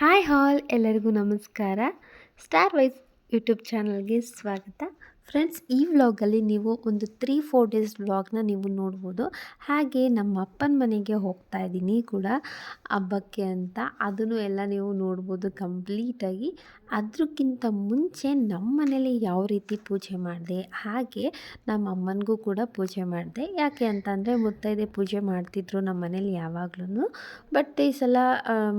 Hi ಹಾಲ್ ಎಲ್ಲರಿಗೂ ನಮಸ್ಕಾರ. Star wise YouTube ಚಾನಲ್ಗೆ ಸ್ವಾಗತ. ಫ್ರೆಂಡ್ಸ್ ಈ ವ್ಲಾಗಲ್ಲಿ ನೀವು ಒಂದು ತ್ರೀ ಫೋರ್ ಡೇಸ್ ವ್ಲಾಗ್ನ ನೀವು ನೋಡ್ಬೋದು. ಹಾಗೆ ನಮ್ಮ ಅಪ್ಪನ ಮನೆಗೆ ಹೋಗ್ತಾ ಇದ್ದೀನಿ ಕೂಡ. ಹಬ್ಬಕ್ಕೆ ಅಂತ. ಅದನ್ನು ಎಲ್ಲ ನೀವು ನೋಡ್ಬೋದು ಕಂಪ್ಲೀಟಾಗಿ ಅದಕ್ಕಿಂತ ಮುಂಚೆ ನಮ್ಮ ಮನೇಲಿ ಯಾವ ರೀತಿ ಪೂಜೆ ಮಾಡಿದೆ, ಹಾಗೆ ನಮ್ಮ ಅಮ್ಮನಿಗೂ ಕೂಡ ಪೂಜೆ ಮಾಡಿದೆ. ಯಾಕೆ ಅಂತಂದರೆ ಮುತ್ತೈದೆ ಪೂಜೆ ಮಾಡ್ತಿದ್ರು ನಮ್ಮ ಮನೇಲಿ ಯಾವಾಗ್ಲೂ ಬಟ್ ಈ ಸಲ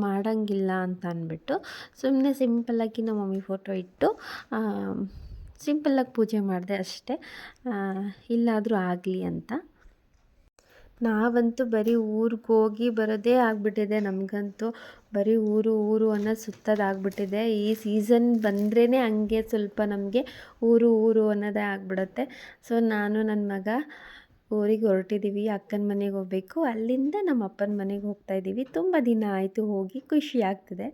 ಮಾಡೋಂಗಿಲ್ಲ ಅಂತ ಅಂದ್ಬಿಟ್ಟು ಸುಮ್ಮನೆ ಸಿಂಪಲ್ಲಾಗಿ ನಮ್ಮ ಮಮ್ಮಿ ಫೋಟೋ ಇಟ್ಟು ಸಿಂಪಲ್ಲಾಗಿ ಪೂಜೆ ಮಾಡಿದೆ ಅಷ್ಟೇ. ಇಲ್ಲಾದರೂ ಆಗಲಿ ಅಂತ. ನಾವಂತೂ ಬರೀ ಊರಿಗೆ ಹೋಗಿ ಬರೋದೇ ಆಗಿಬಿಟ್ಟಿದೆ ನಮಗಂತೂ. ಬರೀ ಊರು ಊರು ಅನ್ನೋದು ಸುತ್ತೋದಾಗ್ಬಿಟ್ಟಿದೆ ಈ ಸೀಸನ್ ಬಂದ್ರೇ ಹಂಗೆ ಸ್ವಲ್ಪ ನಮಗೆ ಊರು ಊರು ಅನ್ನೋದೇ ಆಗ್ಬಿಡುತ್ತೆ. ಸೊ ನಾನು ನನ್ನ ಮಗ ಊರಿಗೆ ಹೊರಟಿದ್ದೀವಿ ಅಕ್ಕನ ಮನೆಗೆ ಹೋಗಬೇಕು. ಅಲ್ಲಿಂದ ನಮ್ಮ ಅಪ್ಪನ ಮನೆಗೆ ಹೋಗ್ತಾ ಇದ್ದೀವಿ ತುಂಬ ದಿನ ಆಯಿತು ಹೋಗಿ, ಖುಷಿ ಆಗ್ತಿದೆ.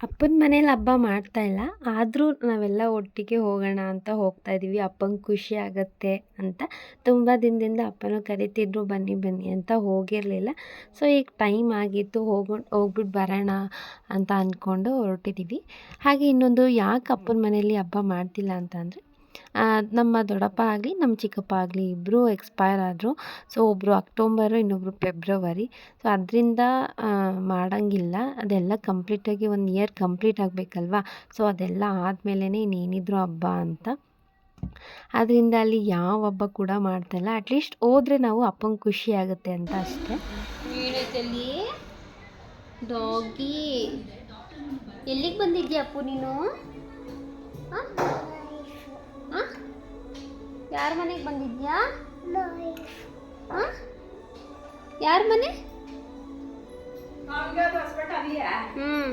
ಅಪ್ಪನ ಮನೇಲಿ ಹಬ್ಬ ಮಾಡ್ತಾ ಇಲ್ಲ. ಆದರೂ ನಾವೆಲ್ಲ ಒಟ್ಟಿಗೆ ಹೋಗೋಣ ಅಂತ ಹೋಗ್ತಾ ಇದ್ದೀವಿ ಅಪ್ಪಂಗೆ ಖುಷಿ ಆಗತ್ತೆ ಅಂತ ತುಂಬ ದಿನದಿಂದ ಅಪ್ಪನೂ ಕರಿತಿದ್ರು, ಬನ್ನಿ ಬನ್ನಿ ಅಂತ ಹೋಗಿರಲಿಲ್ಲ. ಸೊ ಈಗ ಟೈಮ್ ಆಗಿತ್ತು, ಹೋಗೋ ಹೋಗ್ಬಿಟ್ಟು ಬರೋಣ ಅಂತ ಅಂದ್ಕೊಂಡು ಹೊರಟಿದ್ದೀವಿ ಹಾಗೆ ಇನ್ನೊಂದು ಯಾಕೆ ಅಪ್ಪನ ಮನೇಲಿ ಹಬ್ಬ ಮಾಡ್ತಿಲ್ಲ ಅಂತ ಅಂದರೆ ನಮ್ಮ ದೊಡ್ಡಪ್ಪ ಆಗಲಿ, ನಮ್ಮ ಚಿಕ್ಕಪ್ಪ ಆಗಲಿ ಇಬ್ಬರೂ ಎಕ್ಸ್ಪೈರ್ ಆದರು. ಸೊ ಒಬ್ಬರು ಅಕ್ಟೋಬರು ಇನ್ನೊಬ್ಬರು ಫೆಬ್ರವರಿ ಸೊ ಅದರಿಂದ ಮಾಡೋಂಗಿಲ್ಲ. ಅದೆಲ್ಲ ಕಂಪ್ಲೀಟಾಗಿ ಒಂದು ಇಯರ್ ಕಂಪ್ಲೀಟ್ ಆಗಬೇಕಲ್ವಾ? ಸೊ ಅದೆಲ್ಲ ಆದಮೇಲೆ ಇನ್ನೇನಿದ್ರು ಹಬ್ಬ ಅಂತ. ಆದ್ದರಿಂದ ಅಲ್ಲಿ ಯಾವ ಹಬ್ಬ ಕೂಡ ಮಾಡ್ತಾಯಿಲ್ಲ ಅಟ್ಲೀಸ್ಟ್ ಹೋದರೆ ನಾವು ಅಪ್ಪಂಗೆ ಖುಷಿ ಆಗುತ್ತೆ ಅಂತ ಅಷ್ಟೇ. ಡಾಗಿ ಎಲ್ಲಿಗೆ ಬಂದಿದ್ಯಾ ಅಪ್ಪು ನೀನು? ಯಾರ ಮನೆಗೆ ಬಂದಿದ್ಯಾ? ಯಾರ ಮನೆ? ಹ್ಮ್.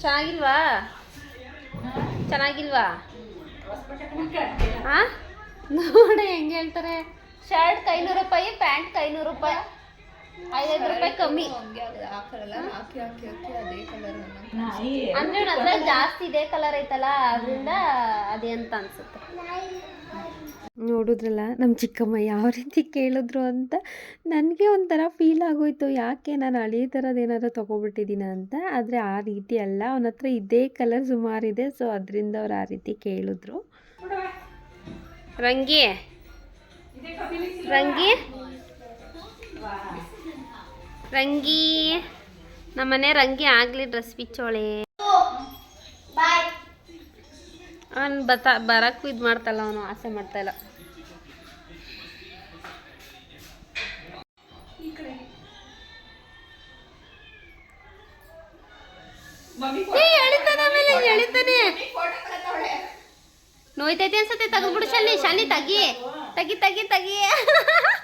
ಚೆನ್ನಾಗಿಲ್ವಾ? ಚೆನ್ನಾಗಿಲ್ವಾ? ಹಾ ನೋಡಿ ಹೆಂಗೆ ಹೇಳ್ತಾರೆ. ಶರ್ಟ್ ಐನೂರು ರೂಪಾಯಿ ಪ್ಯಾಂಟ್ ಐನೂರು ರೂಪಾಯಿ. ಐದೈದು ರೂಪಾಯಿ ಕಮ್ಮಿ. ಅಂದ್ರೆ ಅದ್ರಲ್ಲಿ ಜಾಸ್ತಿ ಇದೇ ಕಲರ್ ಐತಲ್ಲ ಅದರಿಂದ ಅದೇ ಅಂತ ಅನ್ಸುತ್ತೆ. ನೋಡಿದ್ರಲ್ಲ ನಮ್ಮ ಚಿಕ್ಕಮ್ಮ ಯಾವ ರೀತಿ ಕೇಳಿದ್ರು ಅಂತ ನನಗೆ ಒಂಥರ ಫೀಲ್ ಆಗೋಯ್ತು. ಯಾಕೆ ನಾನು ಹಳೇ ಥರದ್ದು ಏನಾದ್ರು ತೊಗೊಬಿಟ್ಟಿದ್ದೀನ ಅಂತ? ಆದರೆ ಆ ರೀತಿ ಅಲ್ಲ ಅವನ ಹತ್ರ ಇದೇ ಕಲರ್ ಸುಮಾರಿದೆ ಸೊ ಅದರಿಂದ ಅವ್ರು ಆ ರೀತಿ ಕೇಳಿದ್ರು. ರಂಗಿ. ರಂಗಿ. ರಂಗಿ. ನಮ್ಮನೆ ರಂಗಿ ಆಗ್ಲಿ ಡ್ರೆಸ್ ಬಿಚ್ಚೋಳೆ. ಅವನು ಬತ, ಬರಕ್ಕೂ ಇದು ಮಾಡ್ತಲ್ಲ, ಅವನು ಆಸೆ ಮಾಡ್ತಾಯಿಲ್ಲ ನೋಯ್ತೈತಿ ಅನ್ಸತ್ತೆ, ತೆಗೆದ್ಬಿಡು ಶಾಲಿ ಶಾಲಿ ತಗಿ. ತಗಿ ತಗಿ ತಗಿ.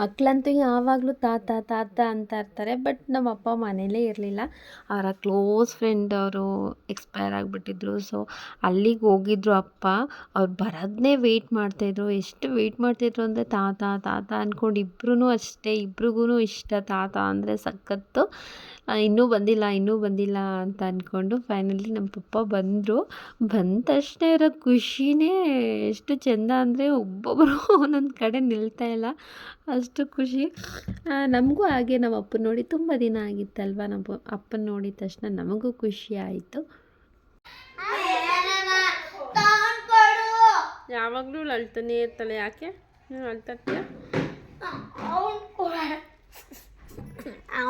ಮಕ್ಕಳಂತೂ ಯಾವಾಗಲೂ ತಾತ ತಾತ ಅಂತ ಇರ್ತಾರೆ. ಬಟ್ ನಮ್ಮ ಅಪ್ಪ ಮನೇಲೇ ಇರಲಿಲ್ಲ. ಅವರ ಕ್ಲೋಸ್ ಫ್ರೆಂಡ್ ಅವರು ಎಕ್ಸ್ಪೈರ್ ಆಗಿಬಿಟ್ಟಿದ್ರು. ಸೊ ಅಲ್ಲಿಗೆ ಹೋಗಿದ್ರು ಅಪ್ಪ. ಅವ್ರು ಬರೋದನ್ನೇ ವೆಯ್ಟ್ ಮಾಡ್ತಾಯಿದ್ರು ಎಷ್ಟು ವೆಯ್ಟ್ ಮಾಡ್ತಿದ್ರು ಅಂದರೆ ತಾತ ತಾತ ಅಂದ್ಕೊಂಡು ಇಬ್ರು ಅಷ್ಟೇ. ಇಬ್ರಿಗೂ ಇಷ್ಟ ತಾತ ಅಂದರೆ ಸಖತ್ತು. ಇನ್ನೂ ಬಂದಿಲ್ಲ ಇನ್ನೂ ಬಂದಿಲ್ಲ ಅಂತ ಅಂದ್ಕೊಂಡು ಫೈನಲಿ ನಮ್ಮ ಪಪ್ಪ ಬಂದರು. ಬಂದ ತಕ್ಷಣ ಇರೋ ಖುಷಿನೇ ಎಷ್ಟು ಚೆಂದ ಅಂದರೆ ಒಬ್ಬೊಬ್ಬರು ಒಂದೊಂದು ಕಡೆ ನಿಲ್ತಾ ಇಲ್ಲ. ಅಷ್ಟು ಖುಷಿ. ನಮಗೂ ಹಾಗೆ ನಮ್ಮ ಅಪ್ಪನ ನೋಡಿ ತುಂಬ ದಿನ ಆಗಿತ್ತಲ್ವ? ನಮ್ಮ ಅಪ್ಪನ ನೋಡಿದ ತಕ್ಷಣ ನಮಗೂ ಖುಷಿ ಆಯಿತು. ಯಾವಾಗಲೂ ಅಳ್ತಾನೆ ಇರ್ತಾಳೆ ಯಾಕೆ? ನೀನು ಅಳ್ತಾ ಇರ್ತೀಯ?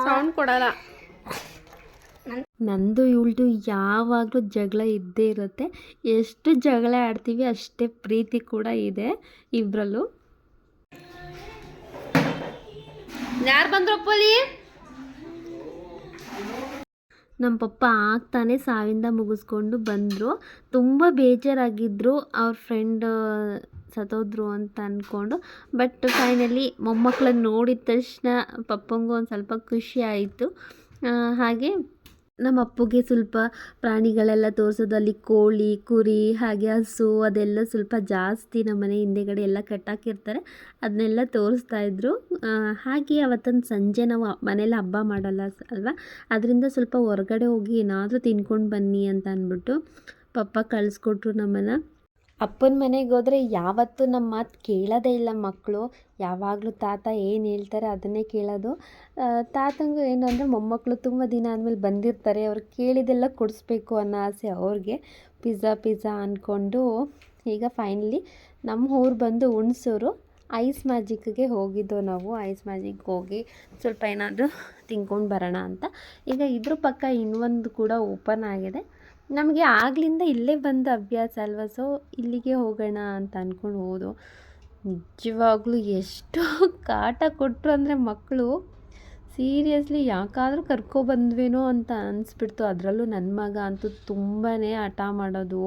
ಸೌಂಡ್ ಕೊಡಲ್ಲ. ನಂದು ಇವಳ್ದು ಯಾವಾಗಲೂ ಜಗಳ ಇದ್ದೇ ಇರುತ್ತೆ. ಎಷ್ಟು ಜಗಳ ಆಡ್ತೀವಿ ಅಷ್ಟೇ ಪ್ರೀತಿ ಕೂಡ ಇದೆ ಇಬ್ಬರಲ್ಲೂ ಯಾರು ಬಂದ್ರಪ್ಪಲಿ ನಮ್ಮ ಪಪ್ಪ ಆಗ್ತಾನೆ ಸಾವಿಂದ ಮುಗಿಸ್ಕೊಂಡು ಬಂದರು. ತುಂಬ ಬೇಜಾರಾಗಿದ್ದರು ಅವ್ರ ಫ್ರೆಂಡ್ ಸತ್ತೋದ್ರು ಅಂತ ಅಂದ್ಕೊಂಡು ಬಟ್ ಫೈನಲಿ ಮೊಮ್ಮಕ್ಕಳನ್ನ ನೋಡಿದ ತಕ್ಷಣ ಪಪ್ಪಂಗೂ ಒಂದು ಸ್ವಲ್ಪ ಖುಷಿ ಆಯಿತು. ಹಾಗೆ ನಮ್ಮ ಅಪ್ಪಗೆ ಸ್ವಲ್ಪ ಪ್ರಾಣಿಗಳೆಲ್ಲ ತೋರಿಸೋದು ಅಲ್ಲಿ ಕೋಳಿ, ಕುರಿ, ಹಾಗೆ ಹಸು ಅದೆಲ್ಲ ಸ್ವಲ್ಪ ಜಾಸ್ತಿ ನಮ್ಮ ಮನೆ ಹಿಂದೆಗಡೆ ಎಲ್ಲ ಕಟ್ಟಾಕಿರ್ತಾರೆ. ಅದನ್ನೆಲ್ಲ ತೋರಿಸ್ತಾ ಇದ್ದರು ಹಾಗೆ ಅವತ್ತೊಂದು ಸಂಜೆ ನಾವು ಮನೇಲಿ ಹಬ್ಬ ಮಾಡಲ್ಲ ಅಲ್ವಾ? ಅದರಿಂದ ಸ್ವಲ್ಪ ಹೊರಗಡೆ ಹೋಗಿ ಏನಾದರೂ ತಿನ್ಕೊಂಡು ಬನ್ನಿ ಅಂತ ಅಂದ್ಬಿಟ್ಟು ಪಪ್ಪ ಕಳಿಸ್ಕೊಟ್ರು ನಮ್ಮನ್ನು. ಅಪ್ಪನ ಮನೆಗೆ ಹೋದರೆ ಯಾವತ್ತೂ ನಮ್ಮ ಮಾತು ಕೇಳೋದೇ ಇಲ್ಲ ಮಕ್ಕಳು ಯಾವಾಗಲೂ ತಾತ ಏನು ಹೇಳ್ತಾರೆ ಅದನ್ನೇ ಕೇಳೋದು. ತಾತಂಗೂ ಏನು ಅಂದರೆ ಮೊಮ್ಮಕ್ಕಳು ತುಂಬ ದಿನ ಆದಮೇಲೆ ಬಂದಿರ್ತಾರೆ. ಅವ್ರು ಕೇಳಿದ್ದೆಲ್ಲ ಕೊಡಿಸ್ಬೇಕು ಅನ್ನೋ ಆಸೆ ಅವ್ರಿಗೆ. ಪಿಜ್ಜಾ ಪಿಜ್ಜಾ ಅಂದ್ಕೊಂಡು ಈಗ ಫೈನಲಿ ನಮ್ಮ ಊರು ಬಂದು ಹುಣ್ಸೂರು ಐಸ್ ಮ್ಯಾಜಿಕ್ಗೆ ಹೋಗಿದ್ದು ನಾವು. ಐಸ್ ಮ್ಯಾಜಿಕ್ ಹೋಗಿ ಸ್ವಲ್ಪ ಏನಾದರೂ ತಿನ್ಕೊಂಡು ಬರೋಣ ಅಂತ. ಈಗ ಇದ್ರ ಪಕ್ಕ ಇನ್ನೊಂದು ಕೂಡ ಓಪನ್ ಆಗಿದೆ. ನಮಗೆ ಆಗ್ಲಿಂದ ಇಲ್ಲೇ ಬಂದ ಅಭ್ಯಾಸ ಅಲ್ವಾ? ಸೊ ಇಲ್ಲಿಗೆ ಹೋಗೋಣ ಅಂತ ಅಂದ್ಕೊಂಡು ಹೋದು. ನಿಜವಾಗ್ಲೂ ಎಷ್ಟು ಕಾಟ ಕೊಟ್ಟರು ಅಂದರೆ ಮಕ್ಕಳು ಸೀರಿಯಸ್ಲಿ ಯಾಕಾದರೂ ಕರ್ಕೊಬಂದ್ವೇನೋ ಅಂತ ಅನಿಸ್ಬಿಡ್ತು. ಅದರಲ್ಲೂ ನನ್ನ ಮಗ ಅಂತೂ ತುಂಬಾ ಹಠ ಮಾಡೋದು.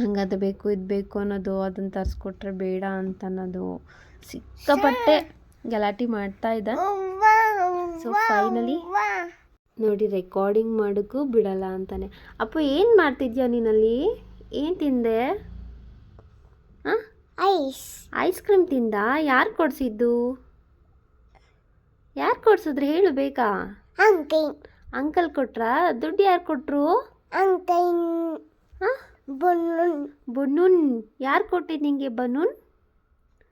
ಹಂಗೆ ಅದು ಬೇಕು ಇದು ಬೇಕು ಅನ್ನೋದು ಅದನ್ನು ತರಿಸ್ಕೊಟ್ರೆ ಬೇಡ ಅಂತ ಅನ್ನೋದು. ಸಿಕ್ಕಾಪಟ್ಟೆ ಗಲಾಟೆ ಮಾಡ್ತಾ ಇದ್ದ. ಸೊ ಫೈನಲಿ ನೋಡಿ ರೆಕಾರ್ಡಿಂಗ್ ಮಾಡೋಕ್ಕೂ ಬಿಡಲ್ಲ ಅಂತಾನೆ. ಅಪ್ಪ ಏನು ಮಾಡ್ತಿದ್ಯಾ ನೀನಲ್ಲಿ? ಏನು ತಿಂದೆ? ಹಾಂ ಐಸ್. ಐಸ್ ಕ್ರೀಮ್ ತಿಂದ? ಯಾರು ಕೊಡಿಸಿದ್ದು? ಯಾರು ಕೊಡ್ಸಿದ್ರೆ? ಹೇಳು ಬೇಕಾ? ಅಂಕಲ್. ಕೊಟ್ರಾ? ದುಡ್ಡು ಯಾರು ಕೊಟ್ಟರು ಅಂಕಲ್. ಹಾಂ ಬಲೂನ್ ಬನೂನ್ ಯಾರು ಕೊಟ್ಟಿದ್ದು ನಿಂಗೆ ಬನೂನ್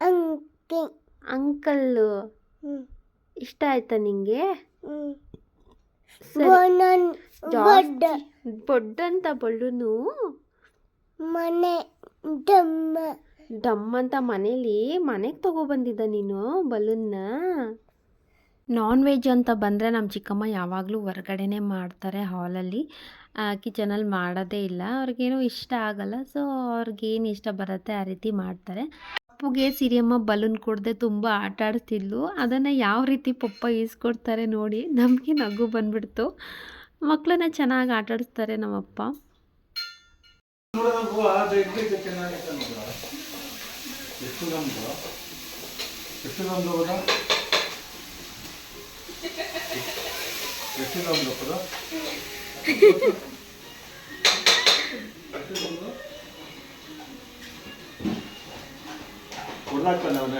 ಅಂಕಲ್. ಅಂಕಲ್ಲು. ಇಷ್ಟ ಆಯ್ತಾ ನಿಂಗೆ? ಬೊಡ್ಡಂತ ಬಳ್ಳುನು ಮನೆ ಡಮ್ಮ ಡಮ್ ಅಂತ ಮನೇಲಿ ಮನೆಗೆ ತಗೊಬಂದಿದ್ದ ನೀನು ಬಲೂನ್ನ? ನಾನ್ ವೆಜ್ ಅಂತ ಬಂದರೆ ನಮ್ಮ ಚಿಕ್ಕಮ್ಮ ಯಾವಾಗಲೂ ಹೊರಗಡೆನೇ ಮಾಡ್ತಾರೆ ಹಾಲಲ್ಲಿ. ಕಿಚನಲ್ಲಿ ಮಾಡೋದೇ ಇಲ್ಲ. ಅವ್ರಿಗೇನು ಇಷ್ಟ ಆಗಲ್ಲ. ಸೊ ಅವ್ರಿಗೇನು ಇಷ್ಟ ಬರುತ್ತೆ ಆ ರೀತಿ ಮಾಡ್ತಾರೆ. ಪಪ್ಪುಗೆ ಸಿರಿಯಮ್ಮ ಬಲೂನ್ ಕೊಡದೆ ತುಂಬ ಆಟ ಆಡ್ತಿದ್ಲು. ಅದನ್ನು ಯಾವ ರೀತಿ ಪಪ್ಪ ಈಸ್ಕೊಡ್ತಾರೆ ನೋಡಿ ನಮಗೆ ನಗು ಬಂದ್ಬಿಡ್ತು. ಮಕ್ಕಳನ್ನ ಚೆನ್ನಾಗಿ ಆಟ ಆಡಿಸ್ತಾರೆ ನಮ್ಮಪ್ಪ. ಅವನೇ ಅವನೇ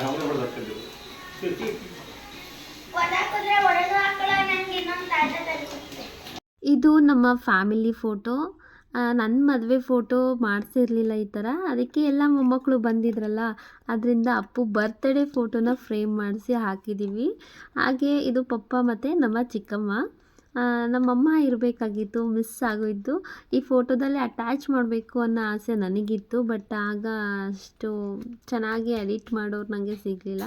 ಇದು ನಮ್ಮ ಫ್ಯಾಮಿಲಿ ಫೋಟೋ. ನನ್ನ ಮದುವೆ ಫೋಟೋ ಮಾಡಿಸಿರ್ಲಿಲ್ಲ ಈ ಥರ ಅದಕ್ಕೆ ಎಲ್ಲ ಮೊಮ್ಮಕ್ಕಳು ಬಂದಿದ್ರಲ್ಲ ಅದರಿಂದ ಅಪ್ಪು ಬರ್ತ್ಡೇ ಫೋಟೋನ ಫ್ರೇಮ್ ಮಾಡಿಸಿ ಹಾಕಿದ್ದೀವಿ ಹಾಗೆ ಇದು ಪಪ್ಪ ಮತ್ತು ನಮ್ಮ ಚಿಕ್ಕಮ್ಮ. ನಮ್ಮಮ್ಮ ಇರಬೇಕಾಗಿತ್ತು ಮಿಸ್ ಆಗೋಯಿತು. ಈ ಫೋಟೋದಲ್ಲಿ ಅಟ್ಯಾಚ್ ಮಾಡಬೇಕು ಅನ್ನೋ ಆಸೆ ನನಗಿತ್ತು ಬಟ್ ಆಗ ಅಷ್ಟು ಚೆನ್ನಾಗಿ ಎಡಿಟ್ ಮಾಡೋರು ನನಗೆ ಸಿಗಲಿಲ್ಲ.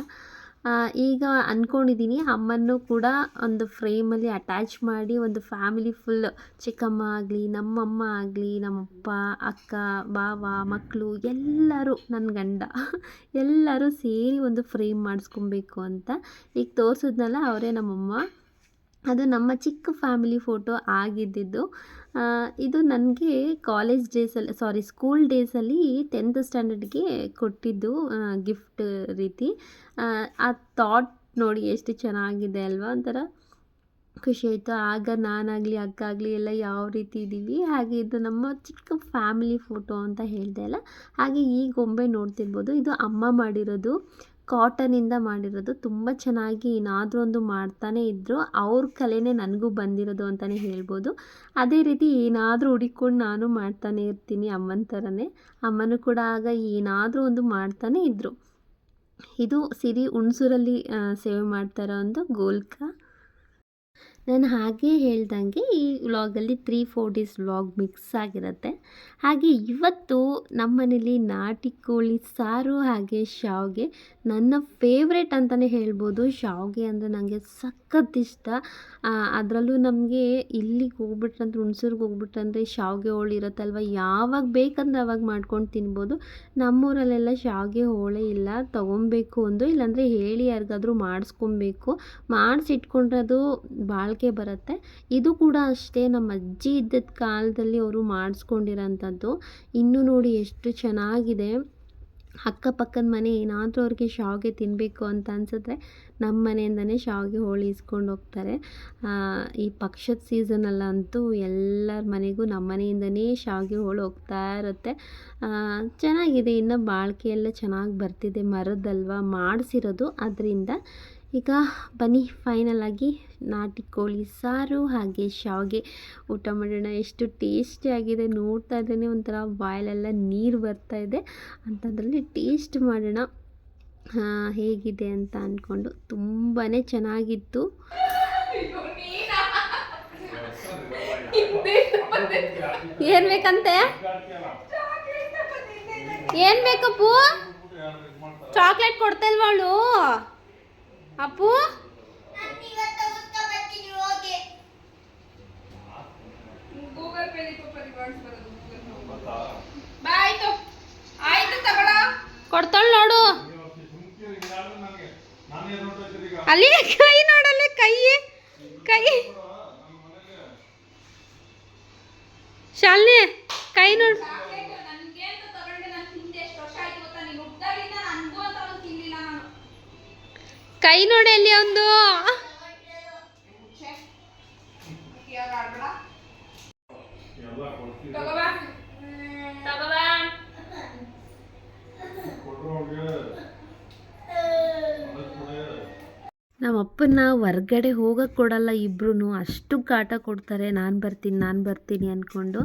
ಈಗ ಅಂದ್ಕೊಂಡಿದ್ದೀನಿ ಅಮ್ಮನ್ನು ಕೂಡ ಒಂದು ಫ್ರೇಮಲ್ಲಿ ಅಟ್ಯಾಚ್ ಮಾಡಿ, ಒಂದು ಫ್ಯಾಮಿಲಿ ಫುಲ್ ಚಿಕ್ಕಮ್ಮ ಆಗಲಿ, ನಮ್ಮಮ್ಮ ಆಗಲಿ, ನಮ್ಮಪ್ಪ, ಅಕ್ಕ ಬಾವ ಮಕ್ಕಳು ಎಲ್ಲರೂ ನನ್ನ ಗಂಡ, ಎಲ್ಲರೂ ಸೇರಿ ಒಂದು ಫ್ರೇಮ್ ಮಾಡಿಸ್ಕೊಬೇಕು ಅಂತ ಈಗ ತೋರಿಸಿದ್ನಲ್ಲ, ಅವರೇ ನಮ್ಮಮ್ಮ. ಅದು ನಮ್ಮ ಚಿಕ್ಕ ಫ್ಯಾಮಿಲಿ ಫೋಟೋ ಆಗಿದ್ದಿದ್ದು ಇದು ನನಗೆ ಕಾಲೇಜ್ ಡೇಸಲ್ಲಿ ಸಾರಿ ಸ್ಕೂಲ್ ಡೇಸಲ್ಲಿ ಟೆಂತ್ ಸ್ಟ್ಯಾಂಡರ್ಡ್ಗೆ ಕೊಟ್ಟಿದ್ದು ಗಿಫ್ಟ್ ರೀತಿ. ಆ, ಥಾಟ್ ನೋಡಿ ಎಷ್ಟು ಚೆನ್ನಾಗಿದೆ ಅಲ್ವಾ ಒಂಥರ ಖುಷಿ ಆಯಿತು. ಆಗ ನಾನಾಗಲಿ ಅಕ್ಕ ಆಗಲಿ ಎಲ್ಲ ಯಾವ ರೀತಿ ಇದ್ದೀವಿ. ಹಾಗೆ ಇದು ನಮ್ಮ ಚಿಕ್ಕ ಫ್ಯಾಮಿಲಿ ಫೋಟೋ ಅಂತ ಹೇಳಿದೆ ಅಲ್ಲ? ಹಾಗೆ ಈ ಗೊಂಬೆ ನೋಡ್ತಿರ್ಬೋದು. ಇದು ಅಮ್ಮ ಮಾಡಿರೋದು. ಕಾಟನಿಂದ ಮಾಡಿರೋದು ತುಂಬ ಚೆನ್ನಾಗಿ ಏನಾದರೂ ಒಂದು ಮಾಡ್ತಾನೆ ಇದ್ದರು ಅವ್ರ ಕಲೆನೇ ನನಗೂ ಬಂದಿರೋದು ಅಂತಲೇ ಹೇಳ್ಬೋದು. ಅದೇ ರೀತಿ ಏನಾದರೂ ಹುಡಿಕೊಂಡು ನಾನು ಮಾಡ್ತಾನೆ ಇರ್ತೀನಿ ಅಮ್ಮನ ಥರನೇ. ಅಮ್ಮನೂ ಕೂಡ ಆಗ ಏನಾದರೂ ಒಂದು ಮಾಡ್ತಾನೆ ಇದ್ದರು ಇದು ಸಿರಿ ಹುಣ್ಸೂರಲ್ಲಿ ಸೇವೆ ಮಾಡ್ತಾ ಇರೋ ಒಂದು ಗೋಲ್ಕ. ನಾನು ಹಾಗೆ ಹೇಳ್ದಂಗೆ ಈ ವ್ಲಾಗಲ್ಲಿ three four days vlog mix ಆಗಿರುತ್ತೆ. ಹಾಗೆ ಇವತ್ತು ನಮ್ಮ ಮನೇಲಿ ನಾಟಿ ಕೋಳಿ ಸಾರು ಹಾಗೆ ಶಾವ್ಗೆ ನನ್ನ ಫೇವ್ರೆಟ್ ಅಂತಲೇ ಹೇಳ್ಬೋದು. ಶಾವ್ಗೆ ಅಂದರೆ ನನಗೆ ಸಖತ್ ಇಷ್ಟ. ಅದರಲ್ಲೂ ನಮಗೆ ಇಲ್ಲಿಗೆ ಹೋಗ್ಬಿಟ್ರಂದ್ರೆ, ಹುಣಸೂರಿಗೆ ಹೋಗ್ಬಿಟ್ರಂದ್ರೆ ಶಾವ್ಗೆ ಹೋಳು ಇರುತ್ತಲ್ವ? ಯಾವಾಗ ಬೇಕಂದ್ರೆ ಅವಾಗ ಮಾಡ್ಕೊಂಡು ತಿನ್ಬೋದು. ನಮ್ಮೂರಲ್ಲೆಲ್ಲ ಶಾವ್ಗೆ ಹೋಳೆ ಇಲ್ಲ. ತೊಗೊಬೇಕು ಒಂದು ಇಲ್ಲಾಂದರೆ ಹೇಳಿ ಯಾರಿಗಾದ್ರೂ ಮಾಡಿಸ್ಕೊಬೇಕು. ಮಾಡಿಸಿಟ್ಕೊಂಡ್ರೆ ಅದು ಬಾಳಿಕೆ ಬರುತ್ತೆ. ಇದು ಕೂಡ ಅಷ್ಟೇ ನಮ್ಮ ಅಜ್ಜಿ ಇದ್ದದ ಕಾಲದಲ್ಲಿ ಅವರು ಮಾಡಿಸ್ಕೊಂಡಿರೋಂಥದ್ದು. ಇನ್ನೂ ನೋಡಿ ಎಷ್ಟು ಚೆನ್ನಾಗಿದೆ. ಅಕ್ಕಪಕ್ಕದ ಮನೆ ಏನಾದರೂ ಅವ್ರಿಗೆ ಶಾವಿಗೆ ತಿನ್ನಬೇಕು ಅಂತ ಅನಿಸಿದ್ರೆ ನಮ್ಮ ಮನೆಯಿಂದನೇ ಶಾವಿಗೆ ಹೋಳಿ ಇಸ್ಕೊಂಡು ಹೋಗ್ತಾರೆ. ಈ ಪಕ್ಷದ ಸೀಸನಲ್ಲಂತೂ ಎಲ್ಲರ ಮನೆಗೂ ನಮ್ಮ ಮನೆಯಿಂದನೇ ಶಾವಿಗೆ ಹೋಳು ಹೋಗ್ತಾ ಇರುತ್ತೆ. ಚೆನ್ನಾಗಿದೆ. ಇನ್ನು ಬಾಳಿಕೆ ಎಲ್ಲ ಚೆನ್ನಾಗಿ ಬರ್ತಿದೆ. ಮರದಲ್ವ ಮಾಡಿಸಿರೋದು. ಅದರಿಂದ ಈಗ ಬನ್ನಿ ಫೈನಲ್ ಆಗಿ ನಾಟಿ ಕೋಳಿ ಸಾರು ಹಾಗೆ ಶಾವಿಗೆ ಊಟ ಮಾಡೋಣ. ಎಷ್ಟು ಟೇಸ್ಟಿಯಾಗಿದೆ ನೋಡ್ತಾ ಇದ್ದೇನೆ. ಒಂಥರ ಬಾಯಲೆಲ್ಲ ನೀರು ಬರ್ತಾ ಇದೆ. ಅಂಥದ್ರಲ್ಲಿ ಟೇಸ್ಟ್ ಮಾಡೋಣ. ಹೇಗಿದೆ ಅಂತ ಅಂದ್ಕೊಂಡು ತುಂಬಾ ಚೆನ್ನಾಗಿತ್ತು. ಏನು ಬೇಕಂತೆ? ಏನು ಬೇಕಪ್ಪು ಚಾಕ್ಲೇಟ್ ಕೊಡ್ತಾ ಇಲ್ವಾ ಅಪ್ಪು ಆಯ್ತು ಆಯ್ತು ತಗೊಳ ಕೊಡ್ತಾಳು ನೋಡು. ಅಲ್ಲಿ ಕೈ ನೋಡಲ್ಲಿ ಕೈ ಕೈ. ಶಾಲಿನಿ ಕೈ ನೋಡು. ಕೈ ನೋಡಿ ಅಲ್ಲಿ ನಾನು ಅಪ್ಪನ ಹೊರ್ಗಡೆ ಹೋಗಕ್ಕೆ ಕೊಡಲ್ಲ ಇಬ್ರು ಅಷ್ಟು ಕಾಟ ಕೊಡ್ತಾರೆ. ನಾನು ಬರ್ತೀನಿ ನಾನು ಬರ್ತೀನಿ ಅಂದ್ಕೊಂಡು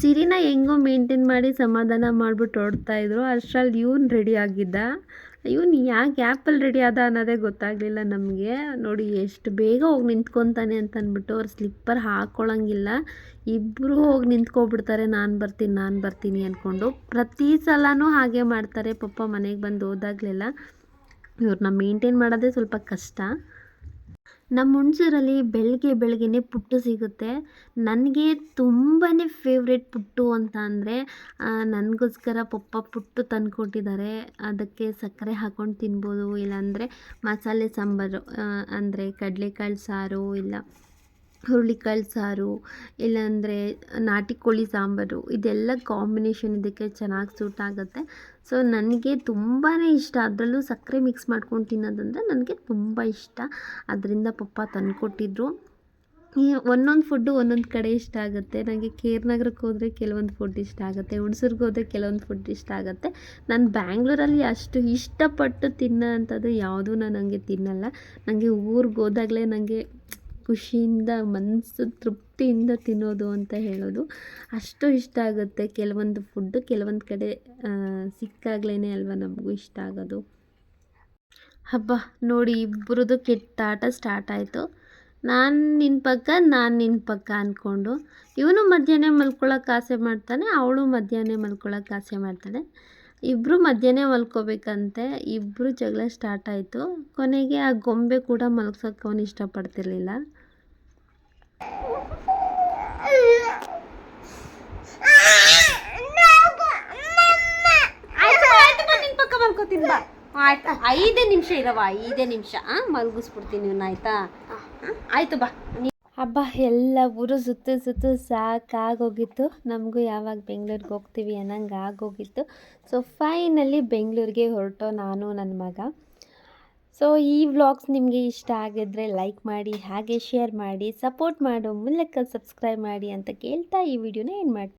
ಸಿರಿನ ಹೆಂಗೋ ಮೇಂಟೈನ್ ಮಾಡಿ ಸಮಾಧಾನ ಮಾಡಿಬಿಟ್ಟು ಓಡ್ತಾ ಇದ್ರು. ಅಷ್ಟರಲ್ಲಿ ಇವನು ರೆಡಿ ಆಗಿದ್ದ. ಇವ್ನು ಯಾಕೆ ಆ್ಯಪಲ್ಲಿ ರೆಡಿ ಆದ ಅನ್ನೋದೇ ಗೊತ್ತಾಗಲಿಲ್ಲ ನಮಗೆ. ನೋಡಿ, ಎಷ್ಟು ಬೇಗ ಹೋಗಿ ನಿಂತ್ಕೊತಾನೆ ಅಂತ ಅಂದ್ಬಿಟ್ಟು ಅವ್ರು ಸ್ಲಿಪ್ಪರ್ ಹಾಕ್ಕೊಳ್ಳೋಂಗಿಲ್ಲ ಇಬ್ಬರು ಹೋಗಿ ನಿಂತ್ಕೊಬಿಡ್ತಾರೆ. ನಾನು ಬರ್ತೀನಿ ನಾನು ಬರ್ತೀನಿ ಅಂದ್ಕೊಂಡು ಪ್ರತಿ ಸಲನೂ ಹಾಗೆ ಮಾಡ್ತಾರೆ. ಪಪ್ಪ ಮನೆಗೆ ಬಂದು ಹೋದಾಗಲೆಲ್ಲ ಇವ್ರನ್ನ ಮೇಂಟೈನ್ ಮಾಡೋದೇ ಸ್ವಲ್ಪ ಕಷ್ಟ. ನಮ್ಮ ಹುಣಸೂರಲ್ಲಿ ಬೆಳಗ್ಗೆ ಬೆಳಗ್ಗೆನೇ ಪುಟ್ಟು ಸಿಗುತ್ತೆ. ನನಗೆ ತುಂಬಾ ಫೇವ್ರೆಟ್ ಪುಟ್ಟು ಅಂತ ಅಂದರೆ ನನಗೋಸ್ಕರ ಪಪ್ಪ ಪುಟ್ಟು ತಂದುಕೊಟ್ಟಿದ್ದಾರೆ. ಅದಕ್ಕೆ ಸಕ್ಕರೆ ಹಾಕ್ಕೊಂಡು ತಿನ್ಬೋದು. ಇಲ್ಲಾಂದರೆ ಮಸಾಲೆ ಸಾಂಬಾರು ಅಂದರೆ ಕಡಲೆಕಾಳು ಸಾರು, ಇಲ್ಲ ಹುರುಳಿಕಾಳು ಸಾರು, ಇಲ್ಲಾಂದರೆ ನಾಟಿ ಕೋಳಿ ಸಾಂಬಾರು, ಇದೆಲ್ಲ ಕಾಂಬಿನೇಷನ್ ಇದಕ್ಕೆ ಚೆನ್ನಾಗಿ ಸೂಟ್ ಆಗುತ್ತೆ. ಸೊ ನನಗೆ ತುಂಬಾ ಇಷ್ಟ. ಅದರಲ್ಲೂ ಸಕ್ಕರೆ ಮಿಕ್ಸ್ ಮಾಡ್ಕೊಂಡು ತಿನ್ನೋದಂದರೆ ನನಗೆ ತುಂಬ ಇಷ್ಟ. ಅದರಿಂದ ಪಪ್ಪ ತಂದುಕೊಟ್ಟಿದ್ರು. ಒಂದೊಂದು ಫುಡ್ಡು ಒಂದೊಂದು ಕಡೆ ಇಷ್ಟ ಆಗುತ್ತೆ. ನನಗೆ ಕೇರ್ ನಗರಕ್ಕೆ ಹೋದರೆ ಕೆಲವೊಂದು ಫುಡ್ ಇಷ್ಟ ಆಗುತ್ತೆ. ಹುಣಸೂರ್ಗೆ ಹೋದರೆ ಕೆಲವೊಂದು ಫುಡ್ ಇಷ್ಟ ಆಗುತ್ತೆ. ನಾನು ಬ್ಯಾಂಗ್ಳೂರಲ್ಲಿ ಅಷ್ಟು ಇಷ್ಟಪಟ್ಟು ತಿನ್ನೋ ಅಂಥದ್ದು ಯಾವುದೂ ನಾನು ಹಂಗೆ ತಿನ್ನಲ್ಲ. ನನಗೆ ಊರಿಗೆ ಹೋದಾಗಲೇ ನನಗೆ ಖುಷಿಯಿಂದ ಮನಸ್ಸು ತೃಪ್ತಿಯಿಂದ ತಿನ್ನೋದು ಅಂತ ಹೇಳೋದು. ಅಷ್ಟು ಇಷ್ಟ ಆಗುತ್ತೆ. ಕೆಲವೊಂದು ಫುಡ್ಡು ಕೆಲವೊಂದು ಕಡೆ ಸಿಕ್ಕಾಗ್ಲೇ ಅಲ್ವಾ ನಮಗೂ ಇಷ್ಟ ಆಗೋದು. ಹಬ್ಬ ನೋಡಿ ಇಬ್ಬರದು ಕೆಟ್ಟಾಟ ಸ್ಟಾರ್ಟ್ ಆಯಿತು. ನಾನು ನಿನ್ನ ಪಕ್ಕ, ನಾನು ನಿನ್ನ ಪಕ್ಕ ಅಂದ್ಕೊಂಡು ಇವನು ಮಧ್ಯಾಹ್ನ ಮಲ್ಕೊಳ್ಳೋಕೆ ಆಸೆ ಮಾಡ್ತಾನೆ, ಅವಳು ಮಧ್ಯಾಹ್ನ ಮಲ್ಕೊಳ್ಳೋಕೆ ಆಸೆ ಮಾಡ್ತಾಳೆ. ಇಬ್ಬರು ಮಧ್ಯಾಹ್ನ ಮಲ್ಕೋಬೇಕಂತೆ ಇಬ್ಬರು ಜಗಳ ಸ್ಟಾರ್ಟ್ ಆಯಿತು. ಕೊನೆಗೆ ಆ ಗೊಂಬೆ ಕೂಡ ಮಲ್ಗ್ಸೋಕ್ಕೆ ಅವನು ಇಷ್ಟಪಡ್ತಿರ್ಲಿಲ್ಲ. ಆಯ್ತು ಐದೇ ನಿಮಿಷ ಇರವ ಐದೇ ನಿಮಿಷ. ಮಲಗಿಸ್ಬಿಡ್ತೀನಿ ಇವ್ನ, ಆಯ್ತಾ? ಆಯ್ತು ಆಯಿತು ಬಾ. ಹಬ್ಬ ಎಲ್ಲ ಊರು ಸುತ್ತು ಸುತ್ತು ಸಾಕಾಗೋಗಿತ್ತು. ನಮಗೂ ಯಾವಾಗ ಬೆಂಗಳೂರಿಗೆ ಹೋಗ್ತೀವಿ ಅನ್ನಂಗೆ ಆಗೋಗಿತ್ತು. ಸೊ ಫೈನಲಿ ಬೆಂಗಳೂರಿಗೆ ಹೊರಟೋ ನಾನು ನನ್ನ ಮಗ. ಸೊ, ಈ ವ್ಲಾಗ್ಸ್ ನಿಮಗೆ ಇಷ್ಟ ಆಗಿದ್ರೆ ಲೈಕ್ ಮಾಡಿ, ಹಾಗೆ ಶೇರ್ ಮಾಡಿ, ಸಪೋರ್ಟ್ ಮಾಡೋ ಮೂಲಕ ಸಬ್ಸ್ಕ್ರೈಬ್ ಮಾಡಿ ಅಂತ ಕೇಳ್ತಾ ಈ ವಿಡಿಯೋನ ಏನು ಮಾಡ್ತೀನಿ